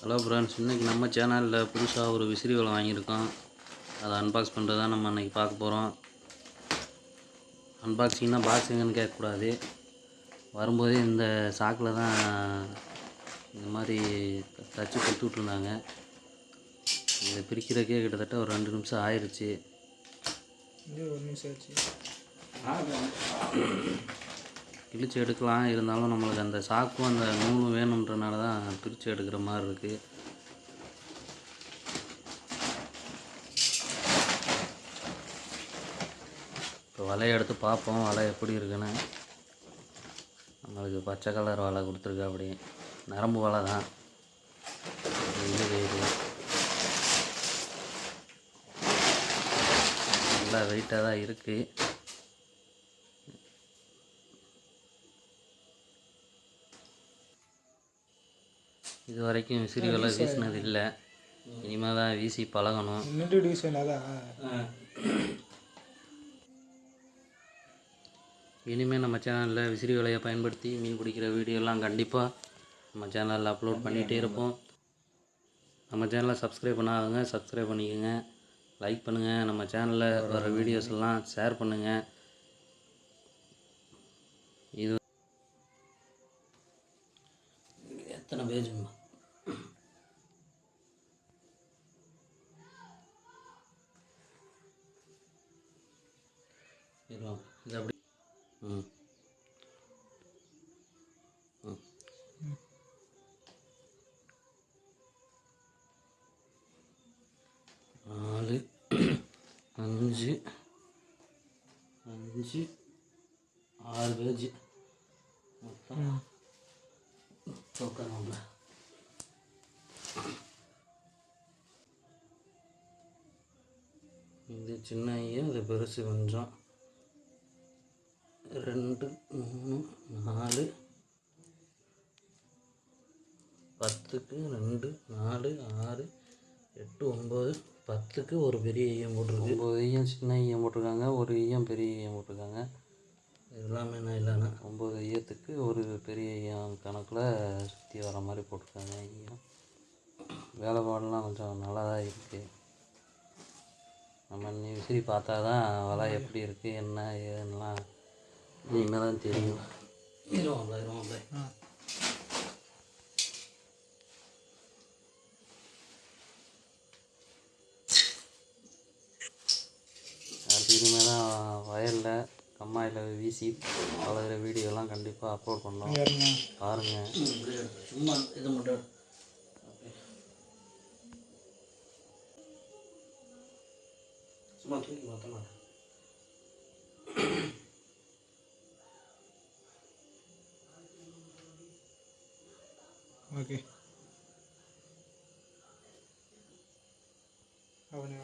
Hello friends இன்றைக்கி நம்ம சேனலில் புதுசாக ஒரு விசிறி வலை வாங்கியிருக்கோம். அதை அன்பாக்ஸ் பண்ணுறது தான் நம்ம இன்றைக்கி பார்க்க போகிறோம் அன்பாக்சிங்னா பாக்ஸிங்கன்னு கேட்கக்கூடாது. வரும்போதே இந்த சாக்கில் தான் இந்த மாதிரி தச்சு கொடுத்து விட்ருந்தாங்க இதை பிரிக்கிறதுக்கே கிட்டத்தட்ட ஒரு ரெண்டு நிமிஷம் ஆயிடுச்சு இது ஒரு நிமிஷம் ஆச்சு. கிழிச்சு எடுக்கலாம். இருந்தாலும் நம்மளுக்கு அந்த சாக்கும் அந்த நூலும் வேணுன்றனால தான் பிரித்து எடுக்கிற மாதிரி இருக்குது இப்போ வலையை எடுத்து பார்ப்போம். வலை எப்படி இருக்குன்னு. நம்மளுக்கு பச்சை கலர் வலை கொடுத்துருக்கு அப்படி. நரம்பு வலை தான். இது நல்லா வெயிட்டாக தான் இருக்குது இது வரைக்கும் விசிறி வலை வீசினது இல்லை இனிமேல் தான் வீசி பழகணும். இனிமேல் நம்ம சேனலில் விசிறி வலையை பயன்படுத்தி மீன் பிடிக்கிற வீடியோலாம் கண்டிப்பாக நம்ம சேனலில் அப்லோட் பண்ணிகிட்டே இருப்போம். நம்ம சேனலை சப்ஸ்கிரைப் பண்ணாதவங்க சப்ஸ்கிரைப் பண்ணிக்கோங்க. லைக் பண்ணுங்கள் நம்ம சேனலில் வர வீடியோஸ் எல்லாம் ஷேர் பண்ணுங்கள் இது எத்தனை பேஜுங்கம்மா இது இது அப்படி ம். நாலு அஞ்சு அஞ்சு ஆறு பேஜ். மொத்தம் உட்காரம்ல இது சின்ன ஐயா இது பெருசு கொஞ்சம். ரெண்டு மூணு நாலு. பத்துக்கு ரெண்டு நாலு ஆறு எட்டு ஒம்பது பத்துக்கு ஒரு பெரிய ஈயம் போட்டிருக்கு. ஒம்பது ஈயம் சின்ன ஈயம் போட்டிருக்காங்க. ஒரு ஈயம் பெரிய ஈயம் போட்டிருக்காங்க. எல்லாமே நான் இல்லைண்ணா ஒம்பது ஈயத்துக்கு ஒரு பெரிய ஈயம் கணக்கில் சுற்றி வர மாதிரி போட்டிருக்காங்க ஈயம். வேலைப்பாடெல்லாம் கொஞ்சம் நல்லா தான் இருக்குது நம்ம நீ விசிறி பார்த்தா தான் வலை எப்படி இருக்குது என்ன ஏதுன்னெலாம் இனிமேல் தான் தெரியும். இருவாங்களா இனிமேல் தான் வயலில் கம்மாயில் வீசி வளர்கிற வீடியோலாம் கண்டிப்பாக அப்லோட் பண்ணோம் பாருங்கள் சும்மா இது மட்டும் சும்மா தூக்கி மாற்ற மாட்டேன் ओके अब नहीं